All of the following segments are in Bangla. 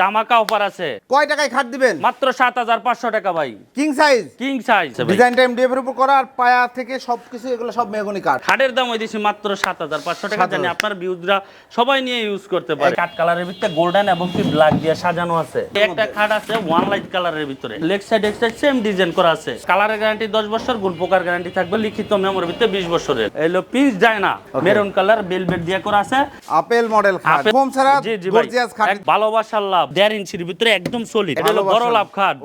ধামাকা অফার আছে। কয় টাকায় খাট দিবেন? মাত্র সাত হাজার পাঁচশো টাকা ভাই। King size king size design time DF এর উপর করা আর পায়া থেকে সবকিছু এগুলো সব মেগনি কাঠ। খাটের দাম ওই দিছি মাত্র সাত হাজার পাঁচশো টাকা 7,000 জানি আপনার বিউজরা সবাই নিয়ে ইউজ করতে পারে। কাঠ কালারের ভিতরে গোল্ডেন এবং কি ব্ল্যাক দিয়ে সাজানো আছে। একটা খাট আছে ওয়ান লাইট কালারের ভিতরে। লেগ সাইড এক সাইড সেম ডিজাইন করা আছে। কালারের গ্যারান্টি দশ বছর গুণ পোকার গ্যারান্টি থাকবে লিখিত মেমোর ভিতরে বিশ বছরের। এলো পিস যায় না মেরুন কালার বেলবেট দিয়ে করা আছে। আপেল মডেল খাট। ছাড়া গর্জিয়াস খাট। এক ভালোবাসার লাভ দেড় ইঞ্চির ভিতরে একদম সলিড এটা হলো বড় লাভ খাট।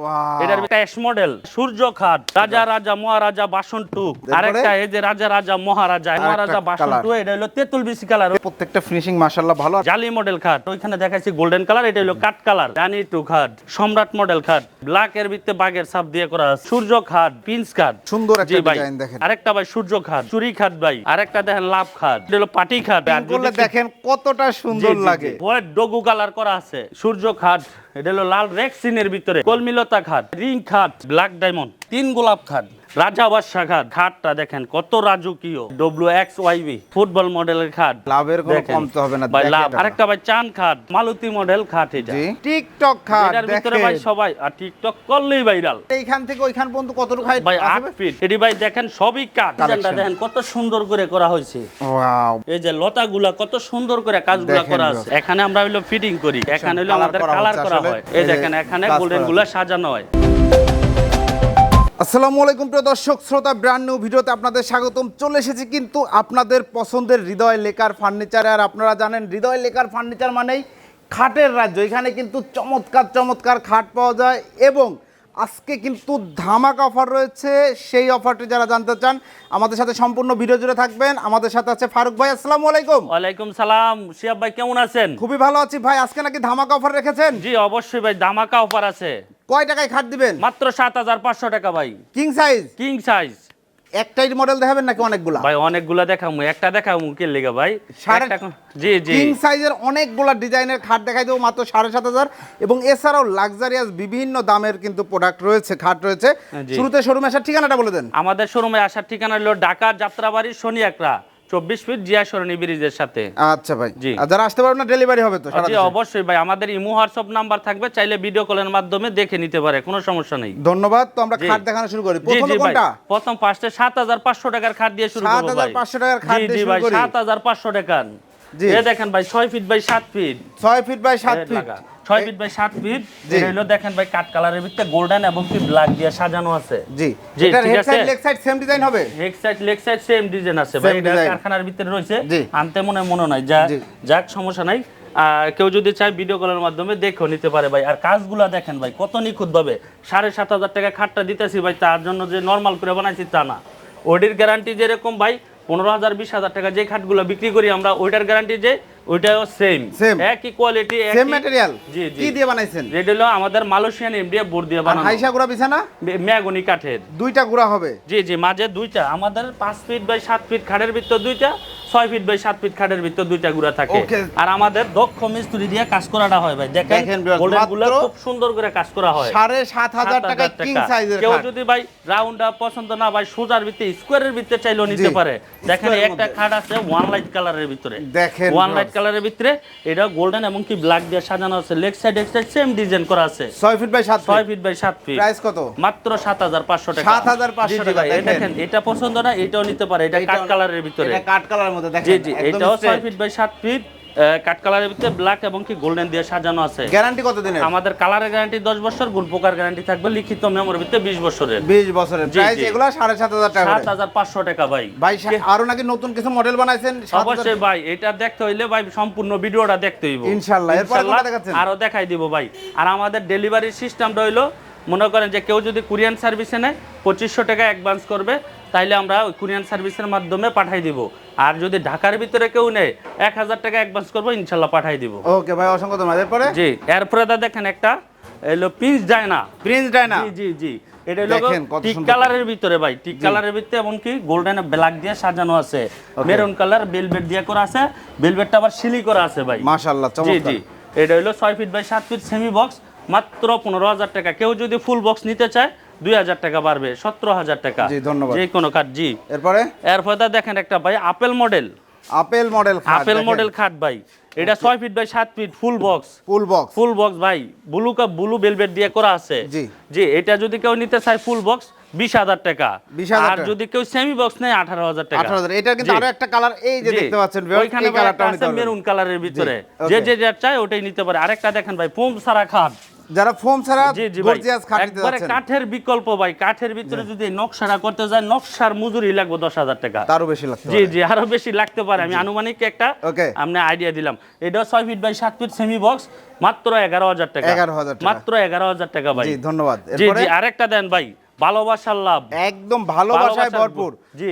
এটার অ্যাশ মডেল সূর্য খাট রাজা রাজা মহারাজা বাসন এরপরে? আরেকটা এই যে রাজা রাজা মহারাজা মহারাজা বাসন টু এটা হলো তেঁতুল বিসি কালার প্রত্যেকটা ফিনিশিং মাশাআল্লাহ ভালো। জালি মডেল খাট ওইখানে গোল্ডেন কালার এটা হলো কাট কালার রানি টু খাট সম্রাট মডেল খাট। ব্ল্যাক এর ভিতরে বাগের ছাপ দিয়ে করা। সূর্য খাট খাট। সুন্দর একটা ডিজাইন দেখেন। আরেকটা ভাই সূর্য খাট চুরি খাট ভাই। আরেকটা দেখেন লাভ খাট। এটা হলো পাটি খাট। দেখেন কতটা সুন্দর লাগে। ডগু কালার করা আছে। সূর্য খাট, এটা হলো লাল রেক্সিনের ভিতরে কলমিলতা খাট, রিং খাট, ব্ল্যাক ডায়মন্ড, তিন গোলাপ খাট। রাজা বাদশা খাটটা দেখেন কত রাজকীয়। ডব্লিউ এক্স ওয়াইবি ফুটবল মডেলের খাট লাভের কোনো কমতে হবে না ভাই লাভ। আরেকটা ভাই চান খাট মালতী মডেল খাট এটা। টিকটক খাট এটার ভিতরে ভাই সবাই আর টিকটক করলেই ভাইরাল এইখান থেকে ওইখান পর্যন্ত কতটুকু হাইট ভাই আট ফিট এটি ভাই দেখেন সবই কাঠ। ডিজাইনটা দেখেন কত সুন্দর করে করা হয়েছে। ওয়াও এই যে লতাগুলা কত সুন্দর করে কাজগুলা করা। আছে। এখানে আমরা হইল ফিটিং করি। এখানে হইল আমাদের কালার করা হয়। এই দেখেন এখানে গোল্ডেনগুলা সাজানো হয়। আসসালামু আলাইকুম প্রিয় দর্শক, শ্রোতা ব্র্যান্ড নিউ ভিডিওতে আপনাদের স্বাগতম। চলে এসেছি কিন্তু আপনাদের পছন্দের হৃদয় লেকার ফার্নিচারে আর আপনারা জানেন, হৃদয় লেকার ফার্নিচার মানেই খাটের রাজ্য। এখানে কিন্তু চমৎকার চমৎকার খাট পাওয়া যায় এবং আজকে কিন্তু ধামাক অফার রয়েছে। সেই অফারটি যারা জানতে চান আমাদের সাথে সম্পূর্ণ ভিডিও জুড়ে থাকবেন। আমাদের সাথে আছে ফারুক ভাই আসসালামু আলাইকুম। ওয়ালাইকুম সালাম। শিয়াব ভাই কেমন আছেন? খুবই ভালো আছি ভাই। আজকে নাকি ধামাক অফার রেখেছেন? জি অবশ্যই ভাই ধামাকা অফার আছে। কয় টাকায় খাট দিবেন? মাত্র সাত হাজার পাঁচশো টাকা ভাই। King size? King size. একটাই মডেল দেখাবেন নাকি অনেকগুলা? ভাই অনেকগুলা দেখামু একটা দেখামু কে লাগা ভাই? জি জি। কিং সাইজের অনেকগুলা ডিজাইনের খাট দেখাই দেবো মাত্র সাড়ে সাত হাজার। এবং এছাড়াও লাক্সারিয়াস বিভিন্ন দামের কিন্তু প্রোডাক্ট রয়েছে খাট রয়েছে। শুরুতে শোরুমে আসার ঠিকানাটা বলে দেন। আমাদের শোরুমে আসার ঠিকানা হলো ঢাকা যাত্রাবাড়ি শনি একরা চব্বিশ ফিট জিয়া সরণি ব্রিজের সাথে। আচ্ছা ভাই। জি। যারা আসতে পারবেন না ডেলিভারি হবে তো জি অবশ্যই ভাই। আমাদের ইমো হোয়াটসঅ্যাপ নাম্বার থাকবে চাইলে ভিডিও কলের মাধ্যমে দেখে নিতে পারে কোনো সমস্যা নেই। ধন্যবাদ তো আমরা খাট দেখানো শুরু করি। প্রথমে কোনটা? প্রথম ফার্স্টে হাজার পাঁচশো টাকার খাট দিয়ে শুরু করব ভাই। 7,500 টাকার খাট দিয়ে শুরু করি। সাত হাজার পাঁচশো টাকার। জি। এ দেখেন ভাই ছয় ফিট বাই সাত ফিট ছয় ফিট বাই সাত ফিট। ছয় ফিট বাই সাত ফিট। দেখেন ভাই কাঠ কালারের ভিতরে গোল্ডেন এবং কি ব্ল্যাক দিয়ে সাজানো আছে। জি। জি, এটার ঠিক হেড আছে। Side leg side same design হবে? হেক side leg side same design আছে ভাই। এটা কারখানার ভিতরে রয়েছে। আনতে মনে মনে নাই যা যাক সমস্যা নাই। কেউ যদি চায় ভিডিও কলের মাধ্যমে দেখেও নিতে পারে ভাই। আর কাজগুলা দেখেন ভাই কত নিখুঁত ভাবে সাড়ে সাত হাজার টাকা খাটটা দিতেছি ভাই তার জন্য যে নর্মাল করে বানাইছি তা না। ওডির গ্যারান্টি যেরকম ভাই পনেরো হাজার বিশ হাজার টাকা যে খাটগুলো বিক্রি করি আমরা ওইটার গ্যারান্টি যে ওইটাও সেম Same। একই কোয়ালিটি সেম ম্যাটেরিয়াল জি জি। কি দিয়ে বানাইছেন? হলো আমাদের মালয়েশিয়ান এমডিএফ বোর্ড দিয়ে বানানো। হাইসা গুড়া বিছানা? ম্যাগনি কাঠের। দুইটা গুড়া হবে। জি জি মাঝে দুইটা। আমাদের পাঁচ ফিট বাই সাত ফিট খাটের ভিতর দুইটা ছয় ফিট বাই সাত ফিট খাটের ভিতর দুইটা গুড়া থাকে। আর আমাদের দক্ষ মিস্ত্রি দিয়ে কাজ করাটা হয় ভাই। দেখেন গোল্ডেনগুলা খুব সুন্দর করে কাজ করা হয়। সাড়ে সাত হাজার টাকা। কিং সাইজের কেউ যদি ভাই রাউন্ড আপ পছন্দ না ভাই সোজার ভিতরে স্কোয়ারের ভিতরে চাইলেও নিতে পারে। দেখেন একটা খাট আছে ওয়ান লাইট কালারের ভিতরে। দেখেন ওয়ান লাইট কালারের ভিতরে এটা গোল্ডেন এবং কি ব্ল্যাক দিয়ে সাজানো আছে। লেগ সাইড এক সাইড সেম ডিজাইন করা আছে। 6 ফিট বাই সাত ছয় feet feet by 7 feet price কত? মাত্র সাত হাজার পাঁচশো টাকা। 7,500 জি, জি টাকা, এই দেখেন। এটা পছন্দ না এটাও নিতে পারে। এটা কাট কালারের ভিতরে। এটা কাট কালারের মধ্যে দেখেন জি জি এটাও ছয় ফিট বাই 7 ফিট কাঠ কালারের ভিতরে ব্ল্যাক এবং কি গোল্ডেন দিয়ে সাজানো আছে। গ্যারান্টি কত দিনের আমাদের কালারের গ্যারান্টি দশ বছর গুণ পোকার গ্যারান্টি থাকবে লিখিত মেমোর ভিতরে বিশ বছরের। বিশ বছরের। প্রাইস। এগুলো সাড়ে সাত হাজার টাকা সাত করে। হাজার পাঁচশো টাকা ভাই। ভাই আরও নাকি নতুন কিছু মডেল বানাইছেন? অবশ্যই ভাই এটা দেখতে হইলে ভাই সম্পূর্ণ ভিডিওটা দেখতে হইব। ইনশাল্লাহ। এরপরে দেখাচ্ছেন? আরও দেখাই দিব ভাই। আর আমাদের ডেলিভারি সিস্টেমটা হইল মনে করেন যে কেউ যদি কুরিয়ান সার্ভিসে নেয় পঁচিশশো টাকা অ্যাডভান্স করবে। তাইলে আমরা ওই কুরিয়ান সার্ভিসের মাধ্যমে পাঠাই দিব। আর যদি ঢাকার ভিতরে কেউ নেয় এক হাজার টাকা অ্যাডভান্স করব ইনশাল্লাহ পাঠাই দিব। ওকে ভাই অসংখ্য ধন্যবাদ। এরপরে? জি এরপরে দা দেখেন একটা এলো পিস যায় না প্রিন্স ডায়না জি জি জি। এটা হলো টিক কালারের ভিতরে ভাই টিক কালারের ভিতরে এমনকি গোল্ডেন ব্ল্যাক দিয়ে সাজানো আছে। মেরুন কালার বেলভেট দিয়ে করা আছে। বেলভেটটা আবার সিলি করা আছে ভাই। মাশাআল্লাহ জি জি। এটা হলো ছয় ফিট বাই সাত ফিট সেমি বক্স মাত্র পনেরো হাজার টাকা। কেউ যদি ফুল বক্স নিতে চায় দুই হাজার টাকা বাড়বে সতেরো হাজার টাকা। জি, ধন্যবাদ। যে কোনো কাঠ জি। এরপরে? এরপরে দেখেন একটা ভাই apple model apple model apple model খাট ভাই। এটা ছয় ফিট বাই সাত feet full box full box full box ভাই ব্লু কাপ ব্লু বেলভেট দিয়ে করা আছে। জি। জি এটা যদি কেউ নিতে চায় ফুল বক্স বিশ হাজার টাকা। 20,000 আর যদি কেউ সেমি বক্স নেয় আঠারো হাজার টাকা। এটা কিন্তু আরও একটা কালার এই যে দেখতে পাচ্ছেন ওইখানে এই ভাই কালারটা একটা নিতে আছে পারবেন। মেরুন কালারের ভিতরে। যে যে চায় ওটাই নিতে পারে। আরেকটা দেখেন ভাই ফোম সারা খাট। যারা ফোম ছাড়া গর্জিয়াস খাট একবারে কাঠের বিকল্প ভাই কাঠের ভিতরে যদি নকশাটা করতে যায় নকশার মজুরি লাগবে দশ হাজার টাকা। তারও বেশি লাগতে জি জি আরও বেশি লাগতে পারে। আমি আনুমানিক একটা আমরা আইডিয়া দিলাম। এটা ছয় ফিট বাই সাত ফিট সেমি বক্স মাত্র এগারো হাজার টাকা। 11,000 টাকা। মাত্র এগারো হাজার টাকা ভাই। জি ধন্যবাদ। জি জি আরেকটা দেন ভাই। ভালোবাসার লাভ। একদম ভালোবাসায় ভরপুর।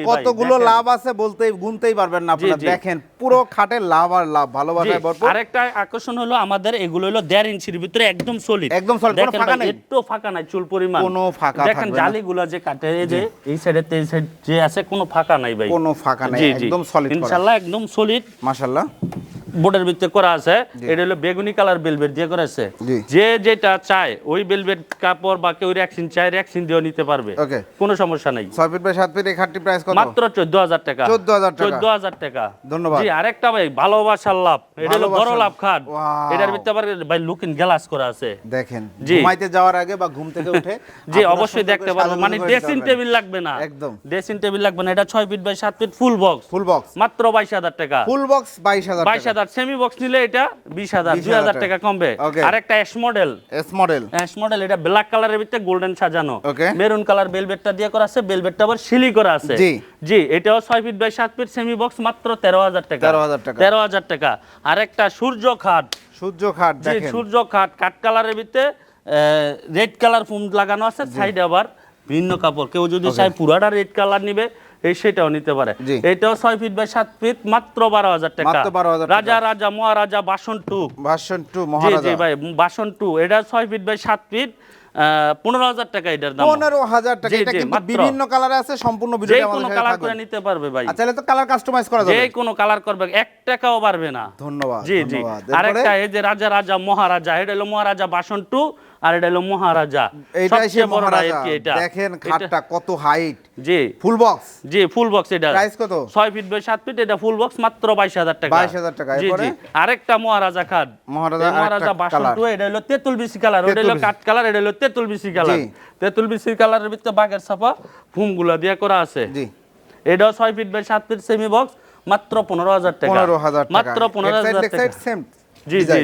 কতগুলো লাভ আছে বলতেই গুনতেই পারবেন না আপনারা। দেখেন পুরো খাটের লাভ আর লাভ ভালোবাসায় ভরপুর। আরেকটা আকর্ষণ হলো আমাদের এগুলো হলো দেড় ইঞ্চির ভিতরে একদম সলিড একদম solid, কোনো ফাঁকা নেই? একটু ফাঁকা নাই চুল পরিমাণ। কোনো ফাঁকা দেখেন। জালিগুলো যে কাটে এই যে এই সাইডে এই সাইড যে আছে কোনো ফাঁকা নাই ভাই। কোনো ফাঁকা নেই একদম সলিড ইনশাআল্লাহ একদম সলিড মাশাআল্লাহ। বোর্ডের ভিতরে করা আছে এটা হলো বেগুনি কালার বেলভেট দিয়ে করা আছে। যে যেটা চায় ওই বেলভেট কাপড় বা কেউ রেক্সিন চায় রেক্সিন দিয়েও নিতে পারবে। কোনো সমস্যা নাই। ছয় ফিট বাই সাত ফিট এই খাটটি প্রাইস কত? মাত্র চোদ্দ হাজার টাকা। 14,000 টাকা। চোদ্দ হাজার টাকা। ধন্যবাদ। জি আরেকটা ভাই ভালোবাসার লাভ। এটা হলো বড় লাভ খাট। এটার ভিতরে আবার ভাই লুকিং গ্লাস করা আছে। দেখেন। ঘুমাইতে যাওয়ার আগে বা ঘুম থেকে উঠে জি অবশ্যই দেখতে করে পারব সাজানো মানে ড্রেসিং টেবিল লাগবে না। একদম। ড্রেসিং টেবিল লাগবে না। এটা ছয় ফিট বাই সাত feet full box full box মাত্র বাইশ হাজার টাকা। ফুল বক্স বাইশ হাজার বাইশ হাজার সেমি বক্স নিলে এটা বিশ হাজার দুই হাজার টাকা কমবে। Okay. আরেকটা S model S model ash model এটা ব্ল্যাক কালারের ভিতরে গোল্ডেন সাজানো। মেরুন কালার বেলভেটটা দিয়ে করা আছে বেলভেটটা আবার সিলি করা আছে। জি। এটাও ছয় ফিট বাই সাত ফিট সেমি বক্স মাত্র তেরো হাজার টাকা। 13,000 টাকা। তেরো হাজার টাকা। আর একটা সূর্য খাট। সূর্য খাট জি সূর্য খাট কাঠ কালারের ভিতরে রেড কালার ফোম লাগানো আছে সাইডে আবার ভিন্ন কাপড়। কেউ যদি চায় পুরাটা রেড কালার নিবে এই সেটাও নিতে পারে। এটাও ছয় ফিট বাই সাত ফিট মাত্র বারো হাজার টাকা। মাত্র 12,000 টাকা। রাজা রাজা মহারাজা বাসন টু। ভার্সন টু মহারাজা। ভাই বাসন টু। এটা ছয় ফিট বাই সাত ফিট পনেরো হাজার টাকা এটার দাম। পনেরো হাজার টাকা। এটা কিন্তু বিভিন্ন কালারে আছে সম্পূর্ণ যে কোনো কালার করে নিতে পারবে ভাই। আচ্ছা তো কালার কাস্টমাইজ করা যে কোনো কালার করবে এক টাকাও পারবে না। ধন্যবাদ জি জি। আরেকটা এই যে রাজা রাজা মহারাজা এটা হলো মহারাজা বাসন টু। আর এটা হলো মহারাজা। এইটাই সে মহারাজা। দেখেন খাটটা কত হাইট জি। ফুল বক্স জি ফুল বক্স এটা। প্রাইস কত? ছয় ফিট বাই সাত ফিট এটা ফুল বক্স মাত্র বাইশ হাজার টাকা। 22,000 টাকা। জি? জি। আরেকটা মহারাজা খাট। মহারাজা মহারাজা বাসন টু এটা হলো তেঁতুল বিসি কালার ওটা হলো। কাঠ কালার এটা হলো তেঁতুল বিসি কালার। তেঁতুল বিসি কালারের ভিতরে বাগের ছাপা ফুমগুলা দিয়ে করা আছে। জি। এটাও ছয় ফিট বাই সাত ফিট সেমি বক্স মাত্র পনেরো হাজার টাকা। পনেরো হাজার মাত্র পনেরো হাজার টাকা। সেম জি জি।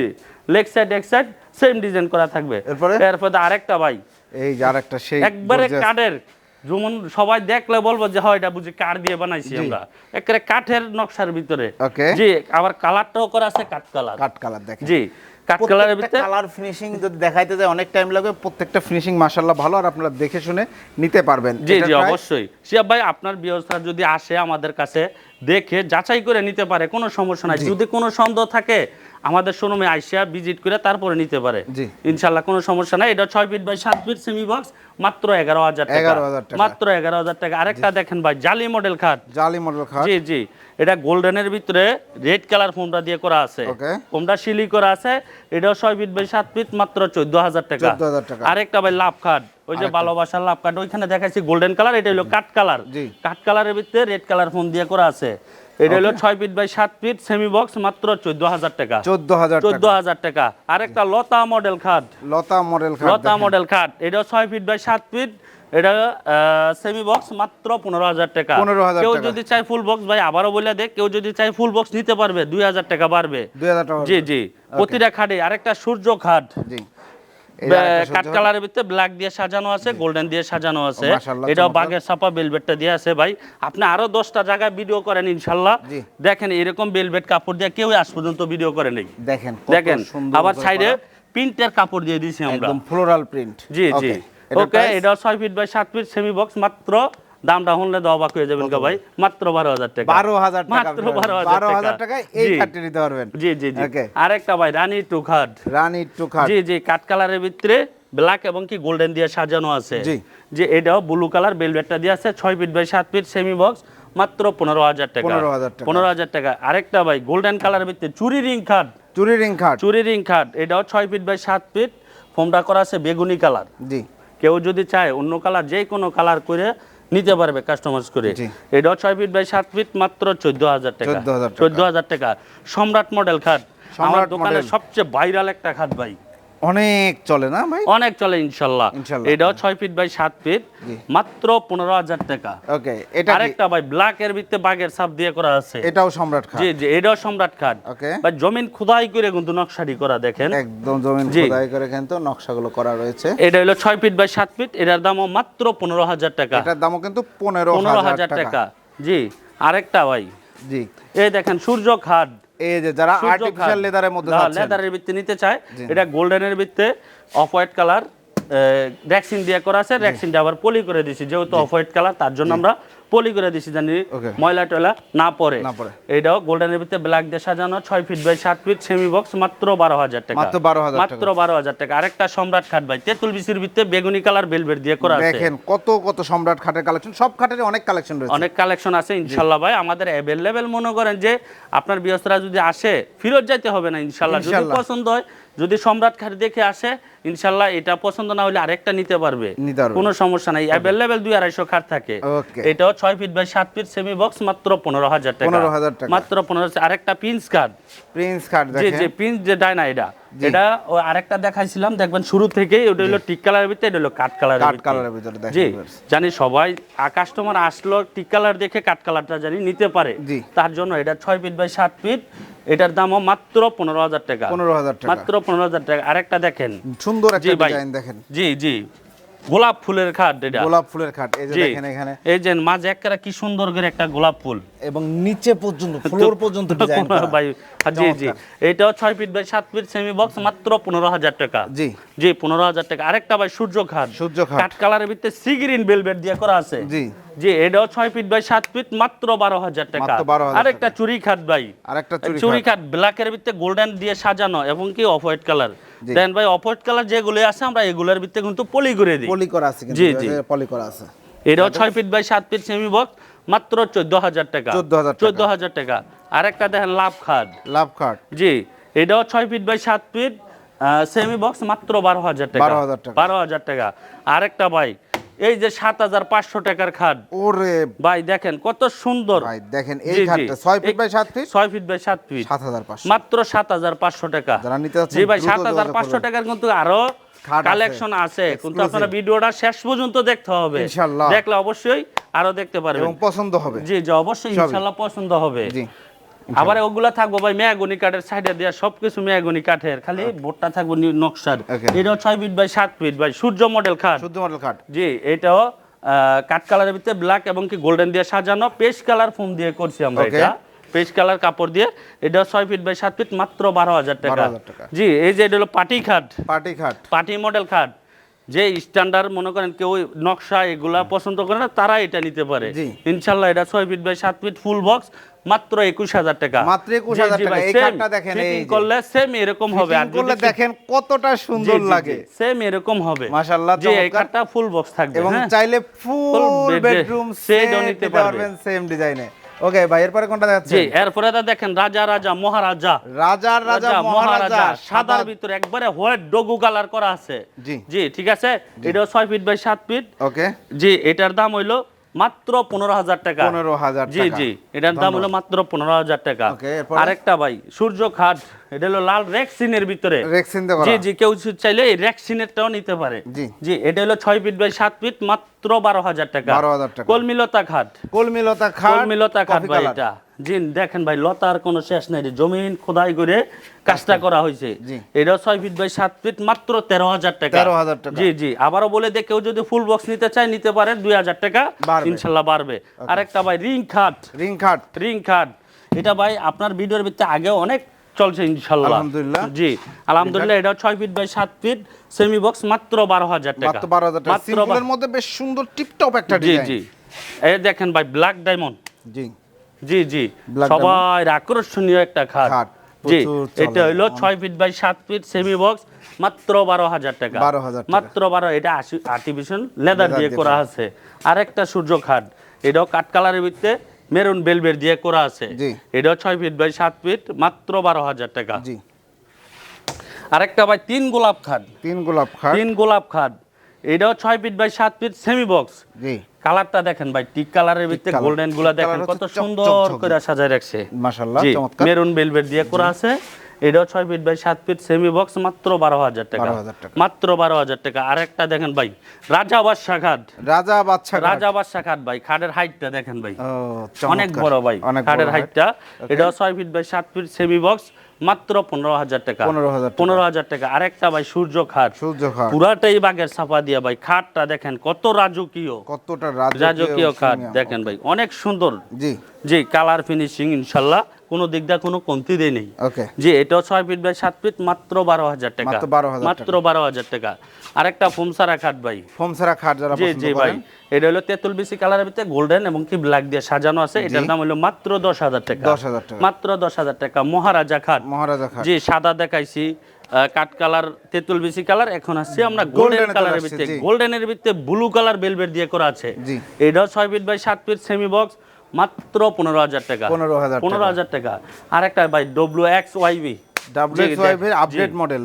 লেগ সাইড এক সাইড সেম ডিজাইন করা থাকবে। এরপরে? এরপরে আরেকটা ভাই। এই যে আরেকটা সেই একবারে কাঠের যেমন সবাই দেখলে বলব যে হয় এটা বুঝি কাঠ দিয়ে বানাইছি আমরা। একেবারে কাঠের নকশার ভিতরে। জি আবার কালারটাও করা আছে কাঠ কালার। কাট কালার দেখেন। জি কাঠ কালারের ভিতরে কালার ফিনিশিং যদি দেখাইতে যায় অনেক টাইম লাগবে। প্রত্যেকটা ফিনিশিং মাশাআল্লাহ ভালো আর আপনারা দেখে শুনে নিতে পারবেন। জি জি অবশ্যই। শিয়াব ভাই আপনার ব্যবস্থা যদি আসে আমাদের কাছে দেখে যাচাই করে নিতে পারে কোনো সমস্যা নাই। যদি কোনো সন্দেহ থাকে আমাদের শোরুমে আইসিয়া ভিজিট করে তারপরে নিতে পারে। ইনশাল্লাহ কোনো সমস্যা নাই। এটা ছয় ফিট বাই সাত ফিট সেমি বক্স মাত্র এগারো হাজার টাকা। মাত্র এগারো হাজার টাকা। আরেকটা দেখেন ভাই জালি মডেল খাট। জালি মডেল খাট। জি জি। এটা গোল্ডেনের ভিতরে রেড কালার ফোমটা দিয়ে করা আছে. ফোমটা সিলি করা আছে। এটাও ছয় ফিট বাই সাত ফিট মাত্র চোদ্দ হাজার টাকা। আরেকটা ভাই লাভ কার্ড ওই যে ভালোবাসার লাভ কার্ড ওইখানে দেখাইছি গোল্ডেন কালার এটা হলো কাঠ কালার। কাঠ কালারের ভিতরে রেড কালার ফোন দিয়ে করা আছে। এটা হলো ছয় ফিট বাই সাত ফিট সেমি বক্স মাত্র চোদ্দ হাজার টাকা। চোদ্দ হাজার চোদ্দ হাজার টাকা। আরেকটা লতা মডেল খাট। লতা মডেল খাট লতা মডেল খাট। এটা ছয় ফিট বাই সাত ফিট। এটা সেমি বক্স মাত্র পনেরো হাজার টাকা। 15,000 কেউ যদি চায় ফুল বক্স ভাই আবারও বলে দেখ কেউ যদি চায় ফুল বক্স নিতে পারবে। দুই হাজার টাকা বাড়বে। 2000 টাকা জি জি। প্রতিটা খাটে আরেকটা সূর্য খাট। জি। কাঠ কালারের ভিতরে ব্ল্যাক দিয়ে সাজানো আছে গোল্ডেন দিয়ে সাজানো আছে। এটাও বাঘের ছাপা বেলভেটটা দিয়ে আছে ভাই। আপনি আরও দশটা জায়গায় ভিডিও করেন ইনশাল্লাহ দেখেন এরকম বেলভেট কাপড় দিয়ে কেউ আজ পর্যন্ত ভিডিও করে নেই। দেখেন দেখেন আবার সাইডে। প্রিন্টের কাপড় দিয়ে দিয়েছি আমরা। একদম ফ্লোরাল প্রিন্ট জি জি। ওকে এটা ছয় ফিট বাই সাত ফিট সেমি বক্স মাত্র দামটা হলে দেওয়া বাকি হয়ে যাবেন ভাই। মাত্র বারো হাজার টাকা। বারো হাজার টাকা মাত্র বারো হাজার টাকা। এই। খাটটি নিতে পারবেন। জি জি জি। আরেকটা ভাই রানী টু খাট। রানী টু খাট। জি জি কাঠ কালারের ভিতরে ব্ল্যাক এবং কি গোল্ডেন দিয়ে সাজানো আছে। জি। যে এটাও ব্লু কালার বেলভেটটা দিয়ে আছে ছয় ফিট বাই সাত ফিট সেমি বক্স মাত্র পনেরো হাজার টাকা। 15,000 টাকা। পনেরো হাজার টাকা। আরেকটা ভাই গোল্ডেন কালারের ভিতরে চুরি রিং খাট। চুরি রিং খাট। চুরি রিং খাট এটাও ছয় ফিট বাই সাত ফিট ফোমটা করা আছে বেগুনি কালার জি। কেউ যদি চায় অন্য কালার যে কোনো কালার করে নিতে পারবে কাস্টমাইজ করে। এই এটাও ছয় ফিট বাই সাত ফিট মাত্র চোদ্দ হাজার টাকা। চোদ্দ হাজার টাকা। সম্রাট মডেল খাট। আমার দোকানে সবচেয়ে ভাইরাল একটা খাট ভাই। অনেক চলে না ভাই? অনেক চলে ইনশাল্লাহ। এটাও ছয় ফিট বাই সাত ফিট মাত্র পনেরো হাজার টাকা। ওকে এটা আরেকটা ভাই ব্ল্যাক এর ভিত্তে বাগের ছাপ দিয়ে করা আছে। এটাও সম্রাট খাট। জি জি এটাও সম্রাট খাট। ওকে ভাই জমিন খুদাই করে কিন্তু নকশাটি করা দেখেন। একদম জমিন। খোদাই করে কিন্তু নকশাগুলো করা রয়েছে। এটা হলো ছয় ফিট বাই সাত ফিট এটার দামও মাত্র পনেরো হাজার টাকা। এটার দামও কিন্তু পনেরো হাজার টাকা। জি আরেকটা ভাই। জি। এই দেখেন সূর্য খাট। এই যে যারা আর্টিফিশিয়াল লেদারের মধ্যে লেদারের ভিত্তি নিতে চায়। এটা গোল্ডেনের ভিত্তে অফ হোয়াইট কালার র্যাক্সিন দিয়ে করা আছে র্যাক্সিনটা আবার পলি করে দিছি যেহেতু অফ হোয়াইট কালার তার জন্য আমরা পলি করে দিছি জানি ময়লা টয়লা না পড়ে এইটাও গোল্ডেনের ব্ল্যাক দিয়ে সাজানো ছয় ফিট বাই সাত ফিট সেমি বক্স মাত্র বারো হাজার টাকা। মাত্র 12,000 টাকা। মাত্র বারো হাজার টাকা। আরেকটা সম্রাট খাট ভাই তেঁতুল বিসির ভিত্তে বেগুনি কালার বেলভেট দিয়ে করা আছে। দেখেন কত কত সম্রাট খাটের কালেকশন সব খাটের অনেক কালেকশন রয়েছে। অনেক কালেকশন আছে ইনশাল্লাহ ভাই আমাদের অ্যাভেলেবেল মনে করেন যে আপনার বৃহস্পতিরা যদি আসে ফেরত যাইতে হবে না ইনশাল্লাহ। যদি পছন্দ হয় যদি সম্রাট খাট দেখে আসে ইনশাল্লাহ এটা পছন্দ না হলে আরেকটা নিতে পারবে। কোনো সমস্যা নাই। অ্যাভেলেবেল দুই আড়াইশো খাট থাকে। এটাও ছয় ফিট বাই সাত ফিট সেমি বক্স মাত্র পনেরো হাজার টাকা। 15,000 টাকা। মাত্র পনেরো আরেকটা পিন্স কার্ড প্রিন্স খাট জি দেখেন। জি পিন্স যে ডায়না এটা। এটা ও আরেকটা দেখাইছিলাম দেখবেন শুরু থেকেই ওটা হলো টিক কালারের ভিতরে এটা হলো কাঠ কালারের ভিতরে। কালারের ভিতরে জি। জানি সবাই কাস্টমার আসলো টিক কালার দেখে কাঠ কালারটা জানি নিতে পারে। তার জন্য এটা ছয় ফিট বাই সাত ফিট এটার দামও মাত্র পনেরো হাজার টাকা। 15,000 টাকা। মাত্র পনেরো হাজার টাকা। আরেকটা দেখেন। সুন্দর একটা ডিজাইন দেখেন। জি জি। গোলাপ ফুলের খাট এটা। গোলাপ ফুলের খাট এই যে দেখেন এখানে। এই যে মাঝে একটা কি সুন্দর করে একটা গোলাপ ফুল। এবং নিচে পর্যন্ত ফ্লোর পর্যন্ত ডিজাইন করা। ভাই জি জি। এটাও ছয় ফিট বাই সাত ফিট সেমি বক্স মাত্র পনেরো হাজার টাকা। জি। জি পনেরো হাজার টাকা। আরেকটা ভাই সূর্য খাট। সূর্য খাট। কাঠ কালারের ভিতরে সি গ্রিন বেলভেট দিয়ে করা আছে। জি। জি এটাও ছয় ফিট বাই সাত ফিট মাত্র বারো হাজার টাকা। 12,000 আরেকটা চুরি খাট ভাই। আরেকটা চুরি চুরি খাট। ব্ল্যাকের ভিতরে গোল্ডেন দিয়ে সাজানো এবং কি অফ হোয়াইট কালার দেন ভাই অফ হোয়াইট কালার যেগুলো আছে আমরা এগুলোর ভিতরে কিন্তু পলি করে দিই। পলি করা আছে জি, জি। পলি করা আছে। এটাও ছয় ফিট বাই সাত ফিট সেমি বক্স মাত্র চোদ্দ হাজার টাকা। 14,000 টাকা। চোদ্দ হাজার টাকা। আরেকটা দেখেন লাভ খাট লাভ খাট জি এটাও ছয় ফিট বাই সাত ফিট সেমি বক্স মাত্র বারো হাজার টাকা। 12,000 টাকা। বারো হাজার টাকা। আরেকটা ভাই এই যে সাত হাজার পাঁচশো টাকার খাট। ওরে ভাই দেখেন কত সুন্দর ভাই দেখেন এই খাটটা ছয় ফিট বাই সাত ফিট? ছয় ফিট বাই সাত ফিট। সাত হাজার পাঁচশো। মাত্র সাত হাজার পাঁচশো টাকা। যারা নিতে জি ভাই সাত হাজার পাঁচশো টাকার কিন্তু আরও কালেকশন আছে। কিন্তু। আপনারা ভিডিওটা শেষ পর্যন্ত দেখতে হবে। ইনশাল্লাহ। দেখলে অবশ্যই আরও দেখতে পারবেন। এবং পছন্দ হবে। জি জি অবশ্যই সবই। ইনশাল্লাহ পছন্দ হবে। জি। আবার ওগুলা থাকব ভাই মেয়াগুনি কাঠের সাইডে দেওয়া সবকিছু মেয়াগুনি কাঠের খালি বোর্ডটা থাকব নকশার। এটাও ছয় ফিট বাই সাত ফিট ভাই সূর্য মডেল খাট। শুদ্ধ মডেল খাট। জি এটাও কাঠ কালারের ভিতরে ব্ল্যাক এবং কি গোল্ডেন দিয়ে সাজানো পেস্ট কালার ফোম দিয়ে করছি আমরা এটা। পেস্ট কালার কাপড় দিয়ে এটা ছয় ফিট বাই সাত ফিট মাত্র বারো হাজার টাকা। জি এই যে এটা হলো পাটি খাট। পার্টি খাট। পার্টি মডেল খাট। যে স্ট্যান্ডার্ড মনে করেন কেউ নকশা এগুলা পছন্দ করে না তারা এটা নিতে পারে। ইনশাল্লাহ এটা ছয় ফিট বাই সাত ফিট ফুল বক্স মাত্র একুশ হাজার টাকা। মাত্র 21,000 জি, জি টাকা। এই খাটটা দেখেন, এই করলে সেম এরকম হবে। আর করলে দেখেন কতটা সুন্দর লাগে। সেম এরকম হবে। মাশাআল্লাহ, জি এই। খাটটা ফুল বক্স থাকবে এবং হ্যাঁ? চাইলে ফুল বেডরুম সেট নিতে পারবেন সেম ডিজাইনে ওকে ভাই এরপরে কোনটা জি এরপরে তো দেখেন রাজা রাজা মহারাজা। রাজার রাজা মহারাজা সাদার ভিতরে একবারে হোয়াইট ডগু কালার করা আছে। জি। জি ঠিক আছে? এটাও ছয় ফিট বাই সাত ফিট ওকে জি এটার দাম হইল মাত্র পনেরো হাজার টাকা 15,000 জি জি এটার দাম হলো মাত্র পনেরো হাজার টাকা? আরেকটা ভাই সূর্য খাট এটা হলো লাল রেক্সিনের ভিতরে রেক্সিন। জি জি কেউ চাইলে এই রেক্সিনেরটাও নিতে পারে জি। জি এটা হলো ছয় ফিট বাই সাত ফিট মাত্র বারো হাজার টাকা। 12,000 টাকা। কলমিলতা খাট কলমিলতা খাট কলমিলতা খাট ভাই এটা। জি দেখেন ভাই লতার কোনো শেষ নাই। জমিন খোদাই করে কাজটা করা হয়েছে এটা ছয় ফিট বাই সাত ফিট মাত্র তেরো হাজার টাকা। 13,000 টাকা। জি জি। আবারও বলে দে কেউ যদি ফুল বক্স নিতে চায় নিতে পারে দুই হাজার টাকা। ইনশাল্লাহ বাড়বে। আরেকটা ভাই রিং খাট। রিং খাট। রিং খাট। এটা ভাই আপনার ভিডিওর ভিতরে আগেও অনেক চলছে ইনশাল্লাহ। আলহামদুলিল্লাহ। জি আলহামদুলিল্লাহ এটা ছয় ফিট বাই সাত ফিট সেমি বক্স মাত্র বারো হাজার টাকা। মাত্র 12000 টাকা। সিম্পলের মধ্যে বেশ সুন্দর টিপটপ একটা জি ডিজাইন জি। এই দেখেন ভাই ব্ল্যাক ডায়মন্ড জি। জি জি। সবাই আকর্ষণীয় একটা খাট। জি এটা হইল ছয় ফিট বাই সাত ফিট সেমি বক্স মাত্র বারো হাজার টাকা। 12,000 মাত্র বারো এটা আর্টিফিশিয়াল লেদার দিয়ে করা। আছে। আরেকটা সূর্য খাট এটাও কাঠ কালারের ভিত্তে মেরুন বেলবের দিয়ে করা আছে এটা ছয় ফিট বাই সাত ফিট মাত্র বারো হাজার টাকা। জি। আরেকটা ভাই তিন গোলাপ খাদ। তিন গোলাপ খাদ। তিন গোলাপ খাদ। এটাও ছয় ফিট বাই সাত ফিট সেমি বক্স জি। কালারটা দেখেন ভাই টিক কালারের ভিতরে। গোল্ডেনগুলা দেখেন কত সুন্দর করে সাজায় রাখছে। মাশাআল্লাহ মেরুন বেলভেট দিয়ে করা আছে। এটাও ছয় ফিট বাই সাত ফিট সেমি বক্স মাত্র বারো হাজার টাকা। মাত্র বারো হাজার টাকা। আরেকটা দেখেন ভাই রাজা বাদশা খাট। রাজা খাট। রাজা বাদশা খাট ভাই খাটের হাইটটা দেখেন ভাই। অনেক বড় ভাই খাটের হাইটটা এটাও ছয় ফিট বাই সাত ফিট সেমি বক্স মাত্র পনেরো হাজার টাকা। 15,000 টাকা। পনেরো হাজার টাকা। আরেকটা ভাই সূর্য খাট। সূর্য খাট। পুরাটাই বাগের ছাপা দিয়া ভাই। খাটটা দেখেন কত রাজকীয়। কতটা রাজকীয় রাজকীয় খাট দেখেন ভাই অনেক সুন্দর। জি। জি কালার ফিনিশিং ইনশাল্লাহ। কোনো দিক দিয়ে কোনো কমতি দেয় নেই। যে এটাও ছয় ফিট বাই সাত ফিট মাত্র বারো হাজার টাকা। মাত্র 12,000 মাত্র বারো হাজার টাকা। আরেকটা ফুমসারা খাট ভাই। ফোম সারা খাট যারা জি জি ভাই। এটা হলো তেঁতুল বিসি কালারের ভিতরে গোল্ডেন এবং কি ব্ল্যাক দিয়ে সাজানো আছে। এটার দাম হলো মাত্র দশ হাজার টাকা। 10,000 টাকা। মাত্র দশ হাজার টাকা। মহারাজা খাট। মহারাজা খাট। জি সাদা দেখাইছি। কাট কালার তেঁতুল বিসি কালার। এখন আসছে আমরা গোল্ডেন কালারের ভিতরে। গোল্ডেনের ভিতরে ব্লু কালার বেলভেট দিয়ে করা আছে। এটাও ছয় ফিট বাই সাত ফিট সেমি বক্স মাত্র পনেরো হাজার টাকা। 15,000 পনেরো হাজার টাকা। আর একটা ভাই ডব্লিউ এক্স ওয়াইবি WXYV এর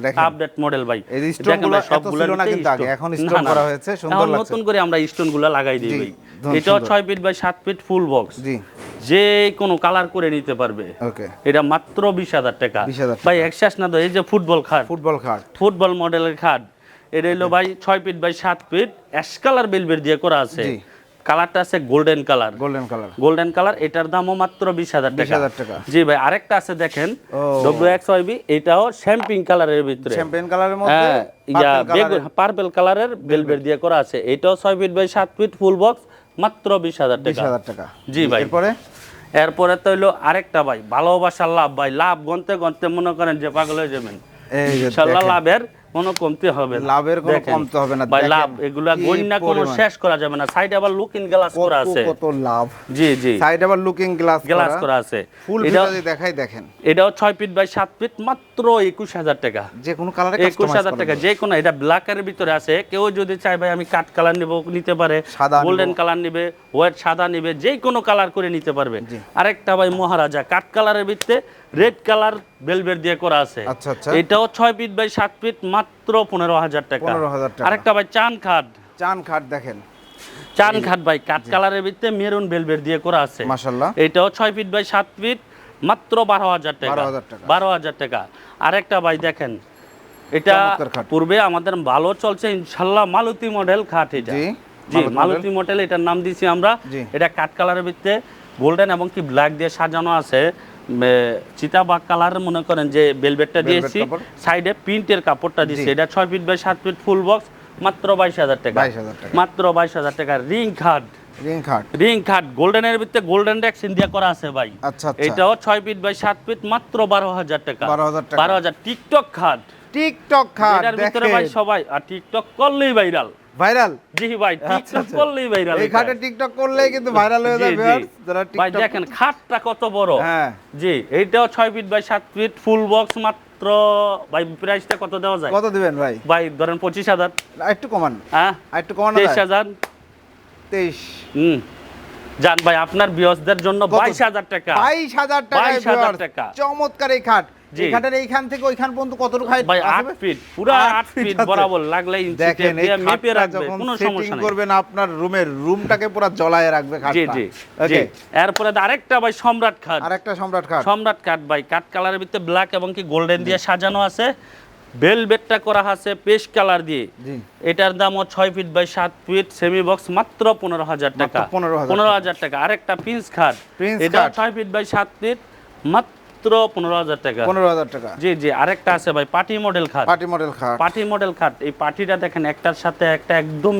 দেখেন। আপডেট মডেল ভাই। যে দেখেন stone গুলো ভাই, এত সবগুলোর ছিল না কিন্তু আগে, এখন না, করা হয়েছে, সুন্দর লাগছে। নতুন করে আমরা স্টোন লাগাই দিই ভাই। ধুন এটাও ছয় ফিট বাই সাত ফিট ফুল বক্স জি। যে কোনো কালার করে নিতে পারবে। এটা মাত্র বিশ হাজার টাকা। ভাই একশাস না তো এই যে ফুটবল খাট। ফুটবল খাট। ফুটবল মডেলের খাট। এটা হলো ভাই ছয় ফিট বাই সাত ফিট অ্যাশ কালার বেলবের দিয়ে করা আছে। কালারটা আছে golden colour. Golden colour. Golden colour এটার দামও মাত্র বিশ হাজার টাকা। টাকা। জি ভাই আরেকটা আছে দেখেন। ডব্লিউ এক্স ওয়াইবি এটাও শ্যাম্পিং কালারের ভিতরে। চ্যাম্পিয়ন কালারের মধ্যে হ্যাঁ ইয়া পার্পল কালারের। বেলবেট দিয়ে করা আছে। এটাও ছয় ফিট বাই সাত ফিট ফুল বক্স মাত্র বিশ হাজার টাকা। 20,000 টাকা। জি ভাই। এরপরে? এরপরে তো হইল আরেকটা ভাই ভালোবাসার লাভ ভাই। লাভ গনতে গনতে মনে করেন যে পাগল হয়ে যাবেন। ইনশাল্লাহ লাভের কোনো কমতি হবে না। লাভের কোনো। কমতি হবে না, ভাই লাভ এগুলা কি গইনা কোনো শেষ করা যাবে না। সাইডে আবার লুকিং গ্লাস করা আছে। কত লাভ। জি জি। সাইড আবার লুকিং গ্লাস গ্লাস করা আছে। ফুল এটাও ভিডিও দেখাই দেখেন। এটাও ছয় ফিট বাই সাত ফিট মাত্র একুশ হাজার টাকা। যে কোনো কালারে একুশ হাজার টাকা যে কোনো এটা ব্ল্যাকের ভিতরে আছে। কেউ যদি চায় ভাই আমি কাঠ কালার নিব নিতে পারে। সাদা গোল্ডেন কালার নিবে হোয়াইট সাদা নিবে যে কোনো কালার করে নিতে পারবে। আরেকটা ভাই মহারাজা কাঠ কালারের ভিতরে রেড কালার বেলবেট দিয়ে করা আছে। আচ্ছা, আচ্ছা। এটাও ছয় ফিট বাই সাত ফিট মাত্র পনেরো হাজার টাকা। 15,000 টাকা। আরেকটা ভাই চান খাট। চান খাট দেখেন। চান খাট ভাই কাঠ কালারের ভিতরে মেরুন বেলবেট দিয়ে করা আছে। মাশাল্লাহ এটাও ছয় ফিট বাই সাত ফিট মাত্র বারো হাজার টাকা। 12,000 টাকা। বারো হাজার টাকা। আরেকটা ভাই দেখেন এটা পূর্বে আমাদের ভালো চলছে ইনশাআল্লাহ মালতী মডেল খাট এটা। জি, জি মালতী মডেল এটার নাম দিয়েছি আমরা। এটা কাঠ কালারের ভিতরে গোল্ডেন এবং কি ব্ল্যাক দিয়ে সাজানো আছে। চিতাবাগ কালার মনে করেন যে বেলভেটটা দিয়েছি সাইডে প্রিন্টের কাপড়টা দিয়েছি। এটা ছয় ফিট বাই সাত ফিট ফুল বক্স মাত্র বাইশ হাজার টাকা। মাত্র বাইশ হাজার টাকা। রিং খাট রিং খাট রিং খাট গোল্ডেনের ভিতরে গোল্ডেন রেক্সিন দিয়ে করা আছে ভাই। আচ্ছা আচ্ছা। এটাও ছয় ফিট বাই সাত ফিট মাত্র বারো হাজার টাকা। বারো হাজার টিকটক খাট টিকটক খাট এটার ভিতরে ভাই সবাই আর টিকটক করলেই ভাইরাল ভাইরাল? জি ভাই টিকটক আচ্ছা। করলেই ভাইরাল এই খাটে টিকটক করলেই কিন্তু ভাইরাল হয়ে যাবে যারা ভাই দেখেন খাটটা কত বড়। হ্যাঁ। জি এইটাও ছয় ফিট বাই সাত ফিট ফুল বক্স মাত্র। ভাই প্রাইসটা কত দেওয়া যায়? কত দিবেন ভাই? ভাই ধরেন পঁচিশ হাজার। আর একটু কমান। হ্যাঁ? একটু কমানো তেইশ যায় হাজার। তেইশ। হুম। জান ভাই আপনার বিয়সদের জন্য কত? বাইশ হাজার টাকা। বাইশ হাজার টাকা 22,000 টাকা। চমৎকার এই খাট। জি। এইখান থেকে ওইখান পর্যন্ত কতটুকু হাইট ভাই আট ফিট পুরো আট আট ফিট আছে। বরাবর লাগলে ইঞ্চিতে দিয়ে মেপে রাখবে কোনো সমস্যা নেই। করবেন আপনার রুমের রুমটাকে পুরো জ্বলায় রাখবে খাটটা। জি জি। ওকে এরপরে আরেকটা ভাই সম্রাট খাট। আরেকটা সম্রাট খাট। সম্রাট কাঠ ভাই কাঠ কালারের ভিতরে ব্ল্যাক এবং কি গোল্ডেন দিয়ে সাজানো আছে। বেলবেটটা করা আছে পেস্ট কালার দিয়ে। এটার দামও ছয় ফিট বাই সাত ফিট সেমি বক্স মাত্র পনেরো হাজার টাকা। 15,000 পনেরো হাজার টাকা। আরেকটা প্রিন্স খাট। এটা ছয় ফিট বাই সাত ফিট মাত্র পনেরো হাজার টাকা। পনেরো হাজার টাকা। জি জি আরেকটা আছে ভাই পার্টি মডেল খাট। পার্টি মডেল খাট। পার্টি মডেল খাট এই পার্টিটা দেখেন একটার সাথে একটা একদম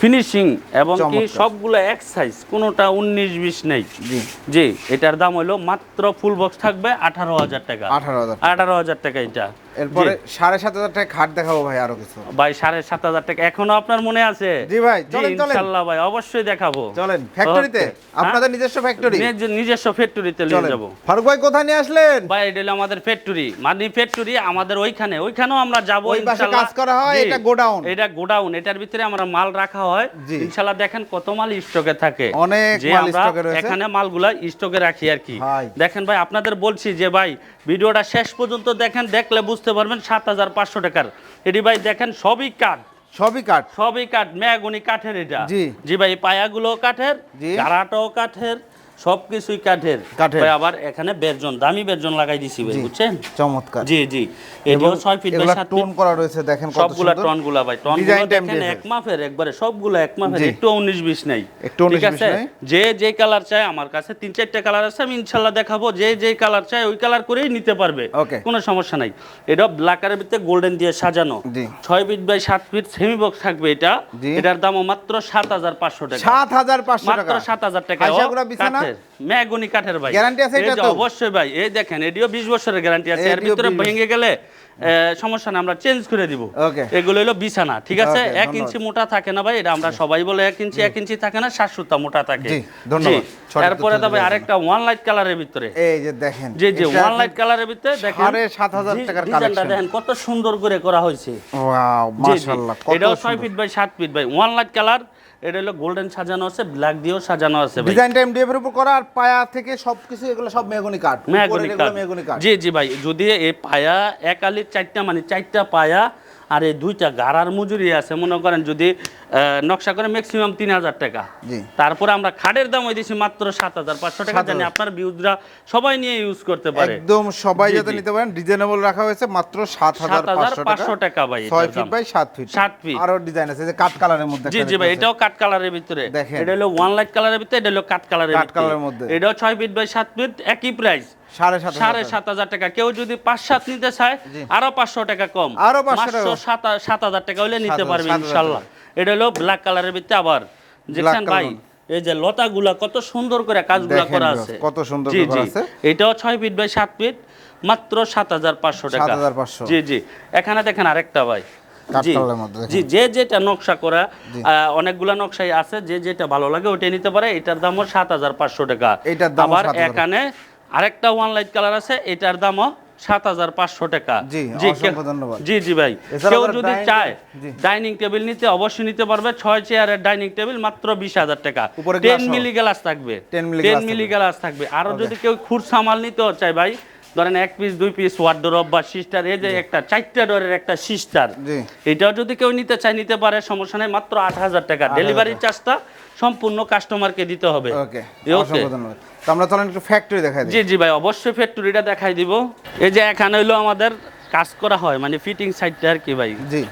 ফিনিশিং এবং কি। সবগুলো এক সাইজ কোনোটা উনিশ বিশ নেই। জি। জি এটার দাম হলো মাত্র ফুল বক্স থাকবে আঠারো হাজার টাকা। আঠারো হাজার আঠারো হাজার টাকা এটা। এরপরে সাড়ে সাত হাজার টাকা খাট দেখাবো ভাই আরও কিছু। ভাই সাড়ে সাত হাজার টাকা এখনও আপনার মনে আছে? জি ভাই, চলেন, চলেন। ইনশাল্লাহ ভাই অবশ্যই দেখাবো। চলেন ফ্যাক্টরিতে আপনাদের নিজস্ব ফ্যাক্টরি? নিজস্ব ফ্যাক্টরিতে নিয়ে যাব। ফারুক ভাই কোথায় নিয়ে আসলেন? ভাই এটা হলো আমাদের ফ্যাক্টরি মানে ফ্যাক্টরি আমাদের ওইখানে। ওইখানেও আমরা যাব ইনশাল্লাহ। কাজ করা হয়, এটা গোডাউন। এটা গোডাউন এটার ভিতরে আমরা মাল রাখা হয়। জি। ইনশাল্লাহ দেখেন কত মাল স্টকে থাকে। অনেক মাল স্টকে রয়েছে। এখানে মালগুলা স্টকে রাখি আর কি। দেখেন ভাই আপনাদের বলছি যে ভাই ভিডিওটা শেষ পর্যন্ত দেখেন দেখলে বুঝতে পারবেন সাত হাজার পাঁচশো টাকার। এটি ভাই দেখেন সবই কাঠ। সবই কাঠ। সবই কাঠ ম্যাগুনি কাঠের এটা। জি। জি ভাই পায়াগুলো কাঠের গাড়াটাও কাঠের সবকিছুই কাঠের। কাঠের। আবার এখানে বেরজন দামি বেরজন লাগাই দিছি ভাই বুঝছেন? চমৎকার। জি জি। এটিও ছয় ফিট বাই এগুলা সাত টোন ফিট করা রয়েছে দেখেন কত সবগুলা সুন্দর। টনগুলা ভাই টন Design দেখেন এক মাপের একবারে সবগুলো এক মাপের একটু উনিশ বিশ নাই। একটু 19 ঠিক 20 আছে? নাই। যে যে কালার চায় আমার কাছে তিন চারটা কালার আছে আমি ইনশাল্লাহ দেখাবো। যে যে কালার চায় ওই কালার করেই নিতে পারবে. কোনো সমস্যা নাই। এটা ব্ল্যাকের ভিতরে গোল্ডেন দিয়ে সাজানো। ছয় ফিট বাই সাত ফিট সেমি বক্স থাকবে এটা। এটার দামও মাত্র সাত হাজার পাঁচশো টাকা। সাত হাজার পাঁচশো মাত্র টাকা সাত হাজার টাকা। বিছানা? ম্যাগুনি কাঠের ভাই। Guarantee আছে এটা তো? অবশ্যই ভাই এই দেখেন এটিও বিশ বছরের গ্যারান্টি আছে। এর ভিতরে ভেঙে গেলে সমস্যা না আমরা চেঞ্জ করে দিব. এগুলো হলো বিছানা ঠিক আছে? এক ইঞ্চি মোটা থাকে না ভাই এটা আমরা সবাই বলে এক ইঞ্চি এক ইঞ্চি থাকে না সাত সুতা মোটা থাকে। জি, ধন্যবাদ। তারপরে তবে আরেকটা ওয়ান লাইট কালারের ভিতরে। এই যে দেখেন জি জি ওয়ান লাইট কালারের ভিতরে দেখেন। হাজার ডি- টাকার কালেকশন দেখেন কত সুন্দর করে করা হয়েছে। ওয়াও। মাশাআল্লাহ এটাও ছয় ফিট বাই সাত feet by. One light colour এটা হলো গোল্ডেন সাজানো আছে ব্ল্যাক দিয়েও সাজানো আছে ডিজাইনটা ডিজাইন টাইম ডিএফ এর উপর করা আর পায়া থেকে সবকিছু এগুলো সব মেগনি কাঠ। মেগনি কাট কাঠ। কাঠ। জি জি ভাই যদি এই পায়া এক আলির চারটা মানে চারটা পায়া আর এই দুইটা গাড়ার মজুরি আছে মনে করেন যদি নকশা করে ম্যাক্সিমাম তিন হাজার টাকা। তারপরে আমরা খাটের দাম ওই দিছি মাত্র সাত হাজার পাঁচশো টাকা জানি আপনার বিউজরা সবাই নিয়ে ইউজ করতে পারে। একদম সবাই যাতে নিতে পারেন রিজনেবল রাখা হয়েছে মাত্র সাত হাজার পাঁচশো 7,500 টাকা ভাই ছয় ফিট বাই সাত ফিট সাত feet। আরও ডিজাইন আছে যে কাঠ কালারের মধ্যে জি জি ভাই এটাও কাট কালারের ভিতরে। এটা হলো ওয়ান লাইট কালারের ভিতরে এটা হলো কাট কালারের কাঠ কালারের মধ্যে। এটাও ছয় ফিট বাই সাত ফিট একই প্রাইস। সাড়ে সাত হাজার টাকা। সাত হাজার টাকা। কেউ যদি পাঁচ সাত নিতে চায় আরও পাঁচশো টাকা কম। আরও পাঁচশো সাত সাত হাজার টাকা হলে নিতে পারবে ইনশাল্লাহ। এটা হলো ব্ল্যাক কালারের ভিতরে আবার। দেখছেন ভাই এই যে লতাগুলা কত সুন্দর করে কাজগুলা দেখেন করা আছে। কত সুন্দর করা আছে। এটাও ছয় ফিট বাই সাত ফিট মাত্র সাত হাজার পাঁচশো টাকা। 7,500 জি জি। এখানে দেখেন আরেকটা ভাই। জি যে যেটা নকশা করা আহ, অনেকগুলা নকশাই আছে যে যেটা ভালো লাগে ওইটাই নিতে পারে। এটার দামও সাত হাজার পাঁচশো টাকা। আবার এখানে আরেকটা ওয়ান লাইট কালার আছে এটার দামও সাত হাজার পাঁচশো টাকা। জি, ধন্যবাদ। জি জি ভাই। কেউ যদি চায় ডাইনিং টেবিল নিতে অবশ্যই নিতে পারবে। ছয় চেয়ারের ডাইনিং টেবিল মাত্র বিশ হাজার টাকা। টেন মিলি গ্লাস থাকবে। 10 টেন মিলি। গ্লাস থাকবে। আরও যদি কেউ খুর সামাল নিতেও চায় ভাই ধরেন এক পিস দুই পিস ওয়ার্ডরোব বা সিস্টার এই যে একটা চারটা ডোরের একটা সিস্টার এটাও যদি কেউ নিতে চায় নিতে পারে সমস্যা নেই মাত্র আট হাজার টাকা। ডেলিভারি চার্জটা সম্পূর্ণ কাস্টমারকে দিতে হবে। ওকে তো আমরা চলেন একটু ফ্যাক্টরি দেখাই দিই। জি জি ভাই অবশ্যই ফ্যাক্টরিটা দেখাই দিব। এই যে এখানে হইল আমাদের কাজ করা হয় মানে ফিটিং সাইডটা আর কি ভাই। জি।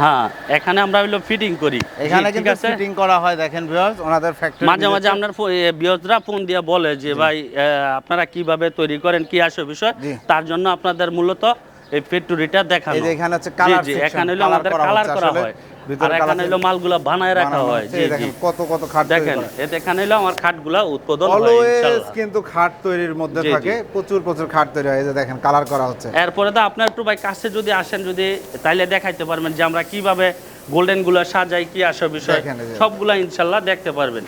হ্যাঁ এখানে আমরা হইল ফিটিং করি। এখানে কিন্তু ফিটিং করা হয় দেখেন ভিউয়ার্স ওনাদের ফ্যাক্টরি মাঝে মাঝে আপনার বিয়জরা ফোন দিয়ে বলে যে ভাই আপনারা কীভাবে তৈরি করেন কি আসে বিষয়? তার জন্য আপনাদের মূলত এই দেখানো। এই যে এখানে হচ্ছে কালার জি, এখানে হইল আমাদের কালার করা হয়। আর এখানে মালগুলা বানায় রাখা হয়। জি জি। কত কত খাট দেখেন এতে এখানে হইল আমার খাটগুলা উৎপাদন হয় অলওয়েজ ইনশাআল্লাহ কিন্তু খাট তৈরির মধ্যে। থাকে প্রচুর প্রচুর খাট তৈরি হয়। এই যে দেখেন কালার করা হচ্ছে। এরপরে তো আপনার একটু ভাই কাছে যদি আসেন যদি তাইলে দেখাইতে পারবেন যে আমরা কীভাবে গোল্ডেনগুলা সাজাই কি আসে বিষয় সবগুলা ইনশাল্লাহ দেখতে পারবেন।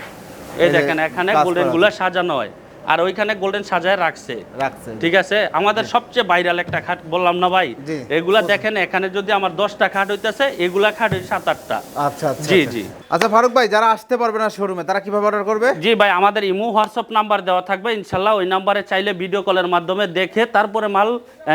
এই দেখেন এখানে গোল্ডেনগুলা সাজানো হয়। আর ওইখানে গোল্ডেন সাজায় রাখছে। রাখছেন ঠিক আছে? আমাদের সবচেয়ে ভাইরাল একটা খাট বললাম না ভাই? এগুলা দেখেন এখানে যদি আমার দশটা খাট হইতেছে এগুলা খাট হই সাত আটটা। আচ্ছা আচ্ছা জি, আচ্ছা। জি। আচ্ছা ফারুক ভাই যারা আসতে পারবে না শোরুমে তারা কীভাবে অর্ডার করবে? জি ভাই আমাদের ইমো হোয়াটসঅ্যাপ নাম্বার দেওয়া থাকবে ইনশাল্লাহ ওই নাম্বারে চাইলে ভিডিও কলের মাধ্যমে দেখে তারপরে মাল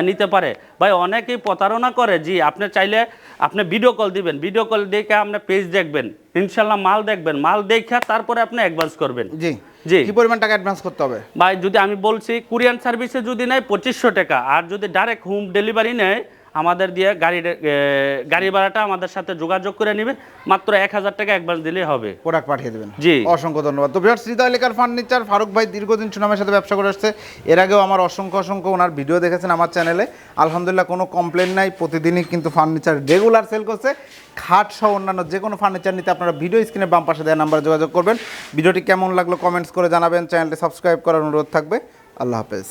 নিতে পারে। ভাই অনেকেই প্রতারণা করে জি আপনি চাইলে আপনি ভিডিও কল দিবেন। ভিডিও কল দেখে আপনি পেজ দেখবেন। ইনশাল্লাহ মাল দেখবেন। মাল দেখে তারপরে আপনি অ্যাডভান্স করবেন। জি। জি। কি পরিমাণ টাকা অ্যাডভান্স করতে হবে ভাই যদি আমি বলছি কুরিয়ান সার্ভিসে যদি নেয় পঁচিশশো টাকা আর যদি ডাইরেক্ট হোম ডেলিভারি নেয় আমাদের দিয়ে গাড়ি গাড়ি ভাড়াটা আমাদের সাথে যোগাযোগ করে নেবে। মাত্র এক হাজার টাকা অ্যাডভান্স দিলেই হবে। প্রোডাক্ট পাঠিয়ে দেবেন। জি। অসংখ্য ধন্যবাদ। তো ভিউয়ার্স হৃদয় লেখার ফার্নিচার ফারুক ভাই দীর্ঘদিন সুনামের সাথে ব্যবসা করে আসছে। এর আগেও আমার অসংখ্য অসংখ্য ওনার ভিডিও দেখেছেন আমার চ্যানেলে। আলহামদুলিল্লাহ কোনো কমপ্লেন নাই। প্রতিদিনই কিন্তু ফার্নিচার রেগুলার সেল করছে। খাট সহ অন্যান্য যে কোনো ফার্নিচার নিতে আপনারা ভিডিও স্ক্রিনে বাম পাশে দেওয়া নাম্বারে যোগাযোগ করবেন। ভিডিওটি কেমন লাগল কমেন্টস করে জানাবেন। চ্যানেলটি সাবস্ক্রাইব করার অনুরোধ থাকবে। আল্লাহ হাফেজ।